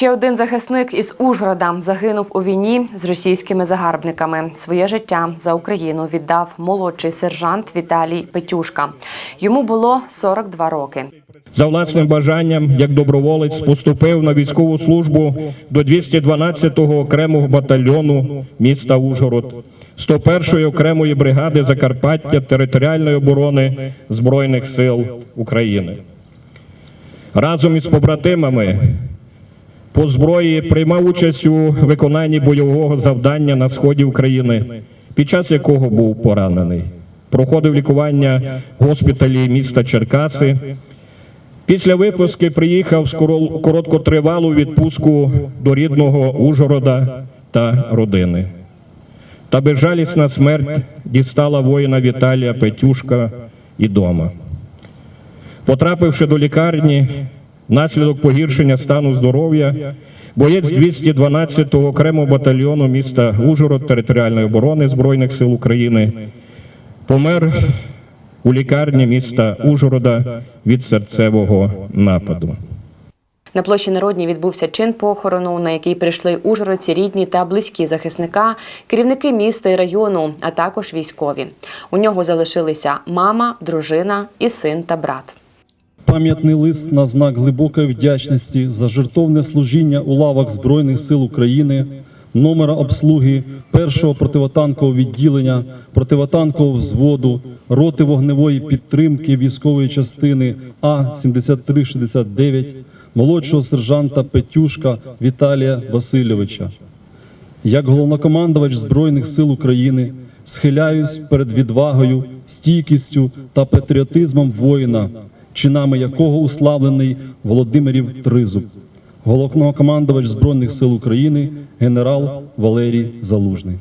Ще один захисник із Ужгорода загинув у війні з російськими загарбниками. Своє життя за Україну віддав молодший сержант Віталій Петюшка. Йому було 42 роки. За власним бажанням, як доброволець, поступив на військову службу до 212-го окремого батальйону міста Ужгород, 101-ї окремої бригади Закарпаття територіальної оборони Збройних сил України. Разом із побратимами по зброї приймав участь у виконанні бойового завдання на сході України, під час якого був поранений. Проходив лікування в госпіталі міста Черкаси. Після випуски приїхав з короткотривалу відпустку до рідного Ужгорода та родини. Та безжалісна смерть дістала воїна Віталія Петюшка і дома. Потрапивши до лікарні, внаслідок погіршення стану здоров'я, боєць 212-го окремого батальйону міста Ужгород територіальної оборони Збройних сил України помер у лікарні міста Ужгорода від серцевого нападу. На площі Народній відбувся чин похорону, на який прийшли ужгородці, рідні та близькі захисника, керівники міста і району, а також військові. У нього залишилися мама, дружина і син та брат. Пам'ятний лист на знак глибокої вдячності за жертовне служіння у лавах Збройних сил України, номера обслуги першого противотанкового відділення, противотанкового взводу, роти вогневої підтримки військової частини А 7369, молодшого сержанта Петюшка Віталія Васильовича. Як головнокомандувач Збройних сил України схиляюсь перед відвагою, стійкістю та патріотизмом воїна, чинами якого уславлений Володимирів Тризуб, головнокомандувач Збройних сил України, генерал Валерій Залужний.